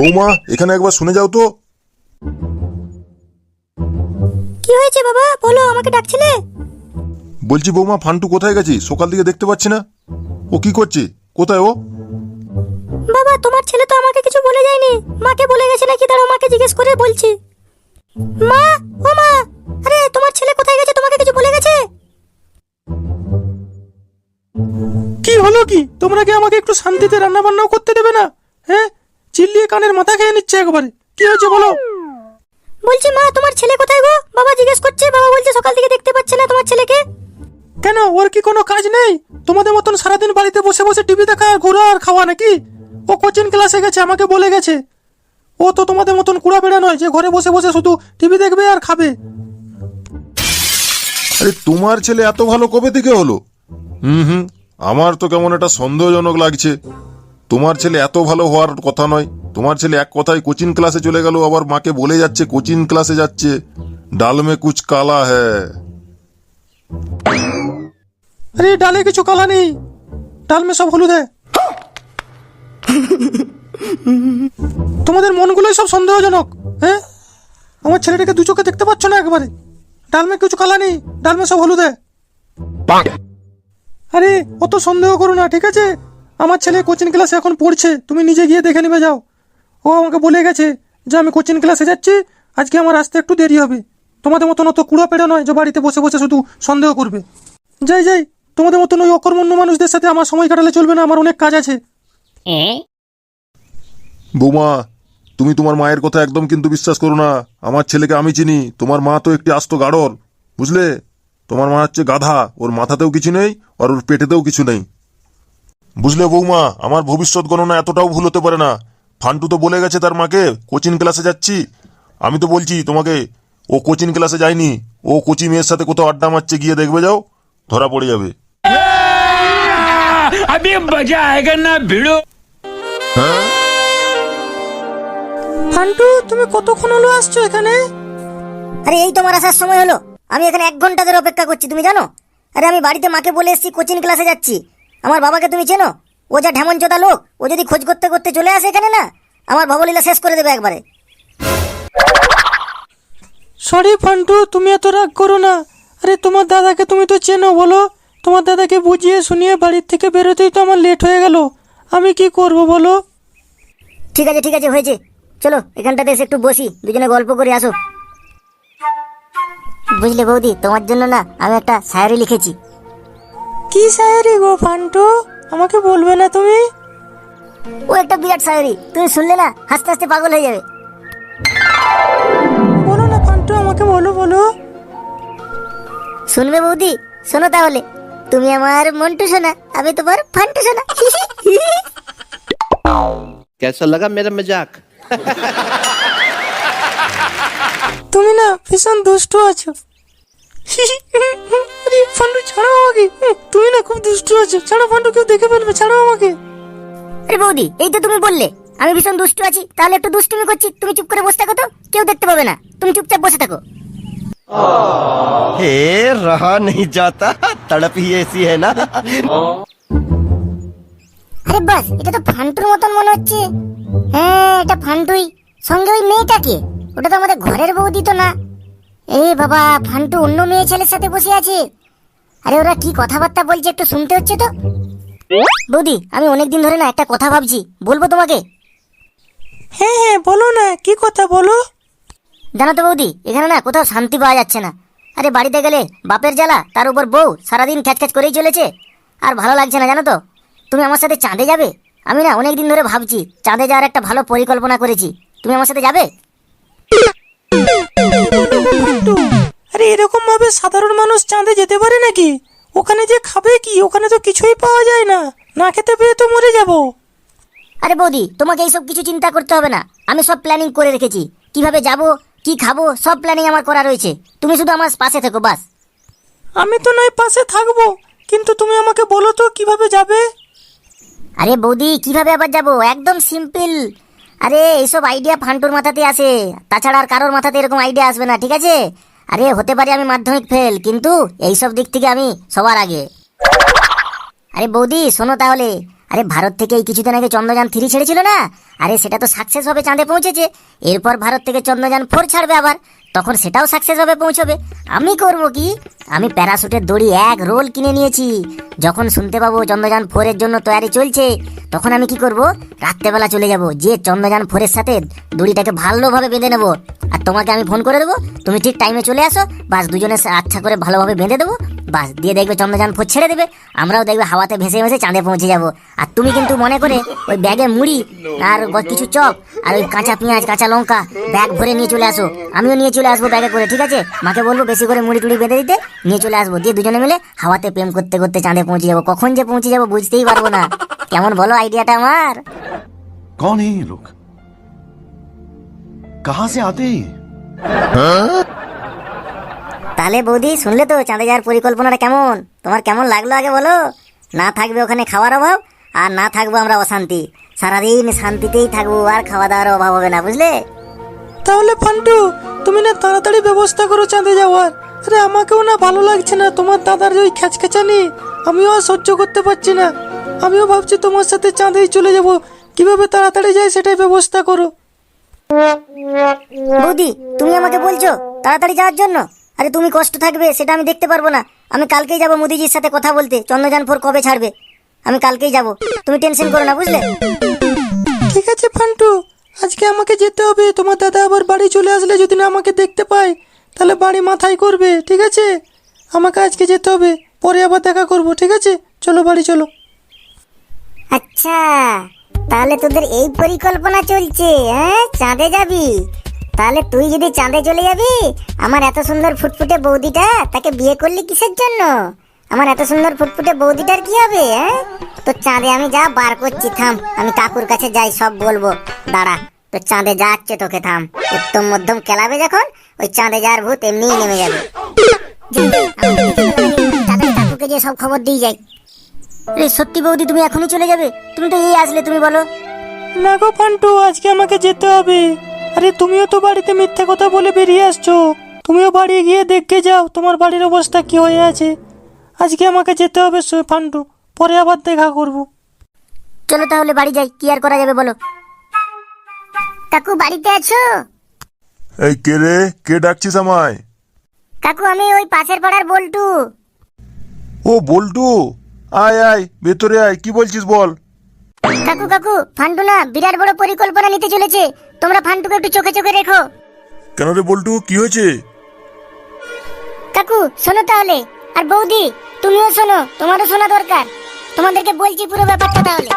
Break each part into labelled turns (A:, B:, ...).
A: বৌমা এখানে একবার শুনে যাও তো।
B: কি হয়েছে বাবা? বলো আমাকে ডাকছিলে?
A: বলছি বৌমা ফান্টু কোথায় গেছি? সকাল দিকে দেখতে পাচ্ছি না। ও কি করছে? কোথায় ও?
B: বাবা তোমার ছেলে তো আমাকে কিছু বলে যায়নি। মাকে বলে গেছে নাকি? দাঁড়াও মাকে জিজ্ঞেস করে বলছি। মা ও মা! আরে তোমার ছেলে কোথায় গেছে? তোমাকে কিছু বলে গেছে?
C: কি হলো কি? তোমরা কি আমাকে একটু শান্তিতে রান্না বান্নাও করতে দেবে না? হ্যাঁ? চিল্লিয়ে কানের মাথা খেয়ে নিচ্ছে একবারে। কি হয়েছে বলো?
B: বলছি মা তোমার ছেলে কোথায় গো? বাবা জিজ্ঞেস করছে বাবা বলছে সকাল থেকে দেখতে পাচ্ছে না তোমার ছেলেকে।
C: কেন ওর কি কোনো কাজ নেই? তোমাদের মতন সারাদিন বাড়িতে বসে বসে টিভি দেখা আর ঘোরা আর খাওয়া নাকি? ও কোচিং ক্লাসে গেছে আমাকে বলে গেছে। ও তো তোমাদের মতন কুড়া বেড়া নয় যে ঘরে বসে বসে শুধু টিভি দেখবে আর খাবে।
A: আরে তোমার ছেলে এত ভালো কবে থেকে হলো? হুম হুম আমার তো কেমন একটা সন্দেহজনক লাগছে। তোমার ছেলে এত ভালো হওয়ার কথা নয়। তোমার ছেলে এক কথায় কোচিং ক্লাসে চলে গেল আবার মাকে বলে যাচ্ছে কোচিং ক্লাসে যাচ্ছে। ডালমে কুচ কালা হ্যাঁ
C: আরে ডালে কিছু কালা নেই। ডালমে সব হলুদ হ্যাঁ তোমাদের মনগুলোই সব সন্দেহজনক হ্যাঁ? আমার ছেলেটাকে দু চোখে দেখতে পাচ্ছ না একবারে? ডালমে কিছু কালা নেই ডালমে সব হলুদ আরে অত সন্দেহ করো না ঠিক আছে? আমার ছেলে কোচিং ক্লাসে এখন পড়ছে তুমি নিজে গিয়ে দেখে নেবে যাও। ও আমাকে বলে গেছে যে আমি কোচিং ক্লাসে যাচ্ছি আজকে আমার আসতে একটু দেরি হবে। তোমাদের মতন অত কুড়া পেড়া নয় যে বাড়িতে বসে বসে শুধু সন্দেহ করবে। যাই যাই তোমাদের মতন ওই অকর্মণ্য মানুষদের সাথে আমার সময় কাটালে চলবে না আমার অনেক কাজ আছে।
A: বৌমা তুমি তোমার মায়ের কথা একদম কিন্তু বিশ্বাস করো না। আমার ছেলেকে আমি চিনি তোমার মা তো একটি আস্ত গাড়র বুঝলে? তোমার মা হচ্ছে গাধা ওর মাথাতেও কিছু নেই আর ওর পেটেতেও কিছু নেই। বুঝলে বৌমা আমার ভবিষ্যৎ গণনা এতটাও ভুল হতে পারে না। ফান্টু তো বলে গেছে তার মাকে কোচিং ক্লাসে যাচ্ছি। আমি তো বলছি তোমাকে ও কোচিং ক্লাসে যায়নি ও কোচি মেয়ের সাথে কোথাও আড্ডা মারছে গিয়ে দেখবে যাও ধরা পড়ে যাবে। হ্যাঁ?
C: ফান্টু তুমি কতক্ষণ হলো আসছো এখানে?
B: আরে এই তোমার আসার সময় হলো। আমি এখানে এক ঘণ্টা ধরে অপেক্ষা করছি তুমি জানো? আরে আমি বাড়িতে মাকে বলে এসেছি কোচিং ক্লাসে যাচ্ছি। আমার বাবাকে তুমি চেনো? ও যা ঢেমন চোদা লোক ও যদি খোঁজ করতে করতে চলে আসে এখানে না আমার ভবলীলা শেষ করে দেবে একবারে।
C: সরি ফান্টু তুমি এত রাগ করো না। আরে তোমার দাদাকে তুমি তো চেনো বলো। তোমার দাদাকে বুঝিয়ে শুনিয়ে বাড়ির থেকে বেরোতেই তো আমার লেট হয়ে গেল। আমি কি করব বলো?
B: ঠিক আছে ঠিক আছে হয়েছে। চলো এখানটাতে এসে একটু বসি দুজনে গল্প করে আসো। বুঝলে বৌদি তোমার জন্য না আমি একটা শায়রি লিখেছি।
C: কি সায়ারি গো ফান্টু আমাকে বলবে না তুমি
B: ও একটা বিরাট শায়রি তুমি শুনলে না হাসতে হাসতে পাগল হয়ে যাবে
C: বলো না ফান্টু আমাকে বলো বলো
B: শুনবে বৌদি শোনো তাহলে তুমি আমার মন্টু শোনা আমি তোমার ফান্টু শোনা
D: कैसा लगा मेरा मजाक
C: তুমি না ভীষণ দুষ্টু আছো আরে ফান্টু না খুব আছো। ছাড়ো পান্ডু কেউ দেখে ফেলবে। ছাড়ো আমাকে।
B: আরে বৌদি এই তো তুমি বললে। আমি ভীষণ আছি তাহলে একটু দুষ্টুমি করছি। তুমি চুপ করে বসে থাকো তো কেউ দেখতে পাবে না। তুমি চুপচাপ বসে থাকো।
E: হে রহা নেই যাতা তড়প হি এসি না।
B: আরে বাস এটা তো ফান্টুর মতন মনে হচ্ছে। হ্যাঁ এটা ফান্টুই। সঙ্গে ওই মেয়েটা কে? ওটা তো আমাদের ঘরের বৌদি তো না। এ বাবা ফান্টু অন্য মেয়ে ছেলের সাথে বসে আছে। আরে ওরা কি কথাবার্তা বলছে একটু শুনতে হচ্ছে তো? বৌদি আমি অনেকদিন ধরে না একটা কথা ভাবছি। বলব তোমাকে?
C: হ্যাঁ হ্যাঁ বলো না কি কথা বলো?
B: জানো তো বৌদি এখানে না কোথাও শান্তি পাওয়া যাচ্ছে না। আরে বাড়িতে গেলে বাপের জ্বালা তার উপর বউ সারাদিন খ্যাচ খ্যাচ করেই চলেছে। আর ভালো লাগছে না জানো তো? তুমি আমার সাথে চাঁদে যাবে? আমি না অনেক দিন ধরে ভাবছি চাঁদে যাওয়ার একটা ভালো পরিকল্পনা করেছি। তুমি আমার সাথে যাবে?
C: আরে এরকম ভাবে সাধারণ মানুষ চাঁদে যেতে পারে নাকি? ওখানে যে খাবে কি? ওখানে তো কিছুই পাওয়া যায় না। না খেতে পেয়ে তো মরে যাব।
B: আরে বৌদি তোমাকে এইসব কিছু চিন্তা করতে হবে না। আমি সব প্ল্যানিং করে রেখেছি। কীভাবে যাব কি খাব সব প্ল্যানিং আমার করা রয়েছে। তুমি শুধু আমার পাশে থেকো বাস।
C: আমি তো নয় পাশে থাকব। কিন্তু তুমি আমাকে বলো তো কীভাবে যাবে?
B: আরে বৌদি কীভাবে আবার যাব? একদম সিম্পল আরে এইসব আইডিয়া ফান্টুর মাথাতে আসে। তাছাড়া আর কারোর মাথাতে এরকম আইডিয়া আসবে না ঠিক আছে? আরে, হতে পারে আমি মাধ্যমিক ফেল কিন্তু এইসব দিক থেকে আমি সবার আগে। আরে বৌদি, শোনো তাহলে। আরে ভারত থেকে এই কিছুদিন আগে চন্দ্রযান থ্রি ছেড়েছিল না? আরে সেটা তো সাকসেস হবে, চাঁদে পৌঁছেছে। এরপর ভারত থেকে চন্দ্রযান ফোর ছাড়বে আবার। তখন সেটাও সাকসেস হবে, পৌঁছবে। আমি করব কি? আমি প্যারাশুটের দড়ি এক রোল কিনে নিয়েছি। যখন শুনতে পাবো চন্দ্রযান ফোরের জন্য তৈরি চলছে, তখন আমি কি করব? রাত্রেবেলা চলে যাব, যে চন্দ্রযান ফোরের সাথে দড়িটাকে ভালোভাবে বেঁধে নেব। আর তোমাকে আমি ফোন করে দেবো, তুমি ঠিক টাইমে চলে আসো, বাস দুজনে আচ্ছা করে ভালোভাবে বেঁধে দেবো বাস দিয়ে দেখবে চন্দ্রযান ফোর ছেড়ে দেবে আমরাও দেখবে হাওয়াতে ভেসে ভেসে চাঁদে পৌঁছে যাব আর তুমি কিন্তু মনে করে ওই ব্যাগে মুড়ি আর গ- কিছু চপ আর ওই কাঁচা পেঁয়াজ কাঁচা লঙ্কা ব্যাগ ভরে নিয়ে চলে আসো আমিও নিয়ে চলে আসবো ব্যাগে করে ঠিক আছে মাকে বলবো বেশি করে মুড়ি টুড়ি বেঁধে দিতে নিয়ে চলে আসবো দিয়ে দুজনে মিলে হাওয়াতে প্রেম করতে করতে চাঁদে পৌঁছে যাবো কখন যে পৌঁছে যাবো বুঝতেই পারবো না কেমন বলো আইডিয়াটা আমার
E: कौन है ये लोग कहां से आते हैं ये?
B: তাহলে বৌদি শুনলে তো চাঁদে যাওয়ার পরিকল্পনাটা কেমন? তোমার কেমন লাগল আগে বলো? না থাকবে ওখানে খাওয়ার অভাব আর না থাকব আমরা অশান্তি। সারাদিন শান্তিতেই থাকব আর খাওয়া দাওয়ার অভাব হবে না বুঝলে?
C: তাহলে ফান্টু তুমি না তাড়াতাড়ি ব্যবস্থা করো চাঁদে যাওয়ার। আরে আমাকেও না ভালো লাগছে না তোমার দাদার ওই খ্যাচখ্যাচানি? আমিও আর সহ্য করতে পারছি না। আমিও ভাবছি তোমার সাথে চাঁদেই চলে যাব। কীভাবে তাড়াতাড়ি যাই সেটাই ব্যবস্থা করো।
B: বৌদি তুমি আমাকে বলছো তাড়াতাড়ি যাওয়ার জন্য? আরে তুমি কষ্ট থাকবে সেটা আমি দেখতে পারব না। আমি কালকেই যাব মোদিজির সাথে কথা বলতে চন্দ্রযান ফোর কবে ছাড়বে? আমি কালকেই যাব। তুমি টেনশন করো না বুঝলে?
C: ঠিক আছে ফান্টু। আজকে আমাকে যেতে হবে। তোমার দাদা আবার বাড়ি চলে আসলে যদি না আমাকে দেখতে পায় তাহলে বাড়ি মাথায় করবে ঠিক আছে? আমাকে আজকে যেতে হবে। পরে আবার দেখা করব ঠিক আছে? চলো বাড়ি চলো।
B: আচ্ছা তাহলে তোদের এই পরিকল্পনা চলছে হ্যাঁ? চাঁদে যাবি? তাহলে তুই যদি চাঁদে চলে যাবি, আমার এত সুন্দর ফুটফুটে বৌদিটা তাকে বিয়ে করলি কিসের জন্য? আমার এত সুন্দর ফুটফুটে বৌদিটার কি হবে হ্যাঁ? তো চাঁদে আমি যা বার করছি, থাম, আমি কাকুর কাছে যাই, সব বলব। দাঁড়া, তো চাঁদে যাচ্ছে তোকে, থাম। উত্তম মধ্যম কেলাবে যখন, ওই চাঁদে যাওয়ার ভূত এমনিই নেমে যাবে। কাকুকে যে সব খবর দিয়ে যাই। রে সত্যি বৌদি, তুমি এখনই চলে যাবে? তুমি তো এই আসলে, তুমি বলো।
C: না গো ফান্টু আজকে আমাকে যেতে হবে। আরে তুমিও তো বাড়িতে মিথ্যে কথা বলে বেরিয়ে আসছো। তুমিও বাড়ি গিয়ে দেখে যাও তোমার বাড়ির অবস্থা কি হয়ে আছে। আজকে আমাকে যেতে হবে ফান্টু পরে আবার দেখা করব।
B: চলো তাহলে বাড়ি যাই কি আর করা যাবে বলো। কাকু বাড়িতে আছো?
A: এই কে রে? কে ডাকছিস আমায়?
B: কাকু আমি ওই পাশের পাড়ার বল্টু।
A: ও বল্টু? আয় আয় ভেতরে আয় কি বলছিস বল?
B: কাকু কাকু ফান্টু না বিরাট বড় পরিকল্পনা নিতে চলেছে। তোমরা ফান্টুকে একটু চোখে চোখে রেখো।
A: কেন রে বল্টু কি হয়েছে?
B: কাকু শোনো তাহলে। আর বৌদি তুমিও শোনো তোমারও শোনা দরকার। তোমাদেরকে বলছি পুরো ব্যাপারটা তাহলে।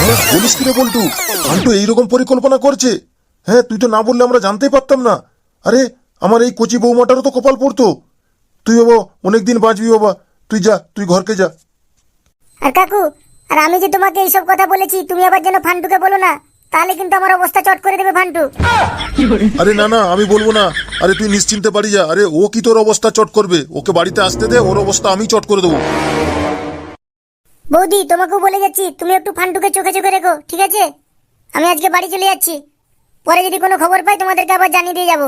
A: হ্যাঁ, বলিস কি রে বল্টু? আন্টু এইরকম পরিকল্পনা করছে। হ্যাঁ তুই তো না বললে আমরা জানতেই পারতাম না। আরে আমার এই কচি বৌমাটারও তো কপাল পড়তো। তুই বাবা অনেকদিন বাঁচবি বাবা। তুই যা তুই ঘরকে যা।
B: আর কাকু আর আমি যে তোমাকে এইসব কথা বলেছি তুমি আবার যেন ফান্টুকে বলো না তাহলে কিন্তু আমার অবস্থা চট করে দেবে ফান্টু।
A: আরে না না আমি বলব না। আরে তুই নিশ্চিন্তে বাড়ি যা। আরে ও কি তোর অবস্থা চট করবে? ওকে বাড়িতে আসতে দে ওর অবস্থা আমি চট করে দেবো।
B: বৌদি তোমাকেও বলে যাচ্ছি তুমি একটু ফান্টুকে চোখে চোখে রেখো ঠিক আছে? আমি আজকে বাড়ি চলে যাচ্ছি। পরে যদি কোনো খবর পাই তোমাদেরকে আবার জানিয়ে দিয়ে যাব।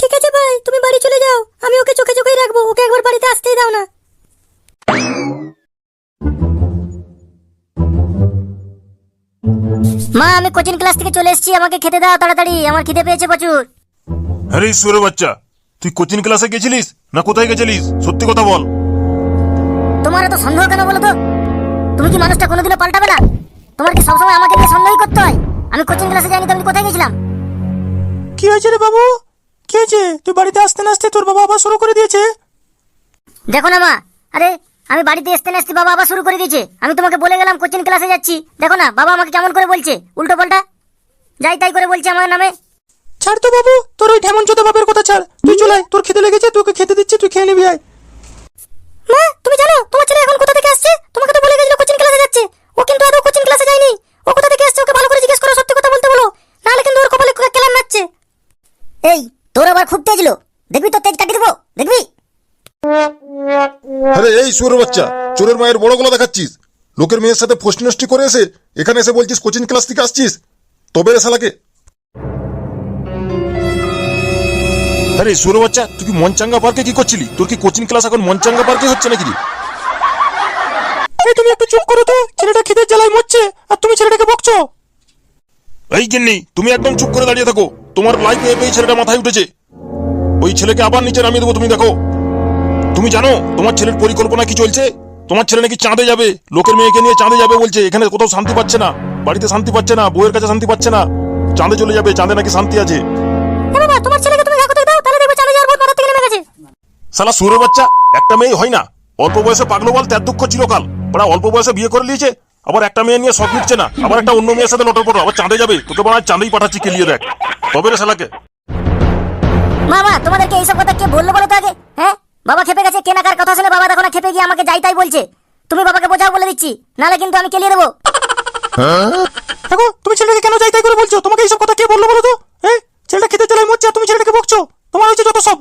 B: ঠিক আছে ভাই তুমি বাড়ি চলে যাও। আমি ওকে চোখে চোখেই রাখব ওকে একবার বাড়িতে আসতেই দাও না। মা আমি কোচিং ক্লাস থেকে চলে এসেছি আমাকে খেতে দাও তাড়াতাড়ি আমার খিদে পেয়েছে প্রচুর।
A: আরে সুরে বাচ্চা তুই কোচিং ক্লাসে গেছিলিস না কোথায় গেছিলিস? সত্যি কথা বল।
B: তোমার এত সন্দেহ কেন বলো তো? তুমি কি মানুষটা কোনোদিনও পাল্টাবে না? তোমার কি সবসময় আমাকে নিয়ে সন্দেহই করতে হয়? আমি কোচিং ক্লাসে যাইনি তো আমি কোথায় গেছিলাম?
C: কি হয়েছে রে বাবু? কি হয়েছে তুই বাড়িতে আসতে না আসতে তোর বাবা আবার শুরু করে দিয়েছে?
B: দেখো না মা আরে আমি বাড়িতে আসতে না আসতে বাবা আবার শুরু করে দিয়েছে। আমি তোমাকে বলে গেলাম কোচিং ক্লাসে যাচ্ছি। দেখো না বাবা আমাকে কেমন করে বলছে? উল্টো পাল্টা? যাই তাই করে বলছে আমার নামে।
C: ছাড় তো বাবু তোর ওই ঢেমন চোদা বাপের কথা ছাড়। তুই চলে তোর খেতে লেগেছে তোকে খেতে দিচ্ছি তুই খেয়ে নিবি আয়।
B: মা তুমি জানো তোমার ছেলে এখন কোথা থেকে আসছে? তোমাকে তো বলে গেছিল কোচিং ক্লাসে যাচ্ছে। ও কিন্তু আদৌ কোচিং
A: বাচ্চা চোরের মায়ের বড় গলা দেখাচ্ছিস। লোকের মেয়ের সাথে ফষ্টি নষ্টি করে এসে এখানে এসে বলছিস কোচিং ক্লাস থেকে আসছিস। তবে রে শালাকে। আরে সুরে বাচ্চা তুই কি মনচাঙ্গা পার্কে কি করছিলি? তোর কি কোচিং ক্লাস এখন মনচাঙ্গা পার্কে হচ্ছে নাকি রে?
C: তুমি একটু চুপ করো তো ছেলেটা খিদের জ্বালায় মরছে আর তুমি ছেলেটাকে বকছো।
A: এই গিন্নি তুমি একদম চুপ করে দাঁড়িয়ে থাকো। তোমার লাইফ এই ছেলেটা মাথায় উঠেছে। ওই ছেলেকে আবার নিচে নামিয়ে দেবো তুমি দেখো। তুমি জানো তোমার ছেলের পরিকল্পনা কি চলছে? তোমার ছেলে নাকি চাঁদে যাবে। লোকের মেয়েকে নিয়ে চাঁদে যাবে বলছে। এখানে কোথাও শান্তি পাচ্ছে না। বাড়িতে শান্তি পাচ্ছে না। বউয়ের কাছে শান্তি পাচ্ছে না। চাঁদে চলে যাবে। চাঁদে নাকি শান্তি আছে।
B: বাবা তোমার ছেলেকে তুমি দাও তাহলে দেখবে চালে যাওয়ার পর থেকে নেমে গেছে।
A: সালা সুরে বাচ্চা একটা মেয়ে হয় না। অল্প বয়সে পাগলো বল তার দুঃখ চিরকাল। ওরা অল্প বয়সে বিয়ে করে নিয়েছে। আবার একটা মেয়ে নিয়ে শখ মিটছে না। আবার একটা অন্য মেয়ের সাথে লটর পড়ো আবার চাঁদে যাবে। তোকে বলা চাঁদেই পাঠাচ্ছি কেলিয়ে দেখ। তবে রে শালাকে।
B: মামা তোমাদেরকে এইসব কথা কে বলল বলো তো আগে হ্যাঁ? বাবা খেপে গেছে কেনাকার কথা শুনে বাবা দেখো না খেপে গিয়ে আমাকে যাই তাই বলছে। তুমি বাবাকে বোঝাও বলে দিচ্ছি নালে কিন্তু আমি কেলিয়ে দেবো।
C: দেখো তুমি ছেলেকে কেন যাই তাই করে বলছো? তোমাকে এইসব কথা কে বলল বলো তো? হ্যাঁ ছেলেটা খেতে জ্বালায় মরছে তুমি ছেলেটাকে বকছো? তোমার হয়েছে যত সব।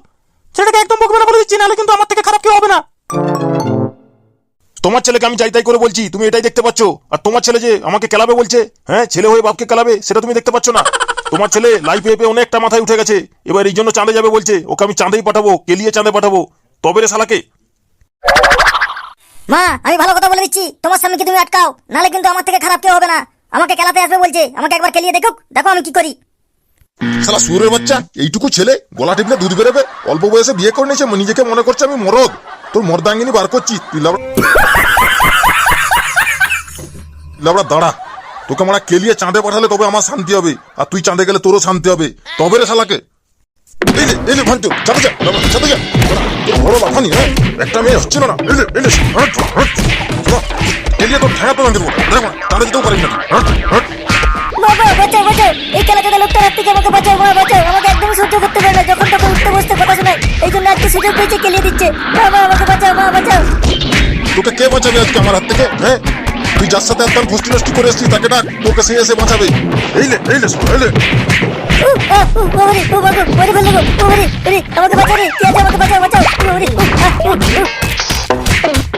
C: ছেলেটাকে একদম বকবে না বলে দিচ্ছি নাহলে কিন্তু আমার থেকে খারাপ কেউ হবে না।
A: তোমার ছেলেকে আমি যাই তাই করে বলছি তুমি এটাই দেখতে পাচ্ছ? আর তোমার ছেলে যে আমাকে কেলাবে বলছে হ্যাঁ ছেলে হয়ে বাপকে কেলাবে সেটা তুমি দেখতে পাচ্ছ না। তোমার ছেলে লাইফে অনেকটা মাথায় উঠে গেছে এবার এই জন্য চাঁদে যাবে বলছে ওকে আমি চাঁদেই পাঠাবো কেলিয়ে চাঁদে পাঠাবো। তবে রে শালাকে।
B: মা আমি ভালো কথা বলে দিচ্ছি। তোমার স্বামীকে তুমি আটকাও। নালে কিন্তু আমার থেকে খারাপ কেউ হবে না। আমাকে খেলাতে আসবে বলছে। আমাকে একবার খেলিয়ে দেখুক। দেখো আমি কি করি।
A: শালা সুরের বাচ্চা এইটুকু ছেলে গলা টিপলে দুধ বেরোবে। অল্প বয়সে বিয়ে করে নিয়েছে নিজেকে মনে করছে আমি মরদ। তোর মর্দাঙ্গিনী বার করছি তুই লাবড়া দাঁড়া। তোকে আমরা কেলিয়ে চাঁদে পাঠালে তবে আমার শান্তি হবে। আর তুই চাঁদে গেলে তোরও শান্তি হবে। তবে রে শালাকে। এই লে এই লে যা লাবড়া, চাঁদে যা তোর বড় লাফানি হ্যাঁ একটা মেয়ে হচ্ছিল না এই লে এই লে হাট, হাট, শোনো, কেলিয়ে তোর ঠেঙা দেবো। দেখো যেতেও পারিস না।
B: বাবা বাঁচাও বাঁচাও। এই লোকটার হাত থেকে আমাকে বাঁচাও মা বাঁচাও। আমাকে একদম সহ্য করতে পারে না। যখন তখন উঠতে বসতে কথা শোনায় এই জন্য আজকে সুযোগ পেয়েছে কেলিয়ে দিচ্ছে। বাবা আমাকে বাঁচাও মা বাঁচাও।
A: তোকে কে বাঁচাবে আজকে আমার হাত থেকে হ্যাঁ? তুই যার সাথে একদম ফষ্টি নষ্টি করে এসছিস তাকে ডাক। তোকে সে এসে বাঁচাবে। এই লে এই
B: বাবারে, ও বাবা, মরে ফেলল গো, ও বাবারে, ওরে, আমাকে বাঁচাও রে, কে আছে আমাকে বাঁচাও, বাঁচাও, ও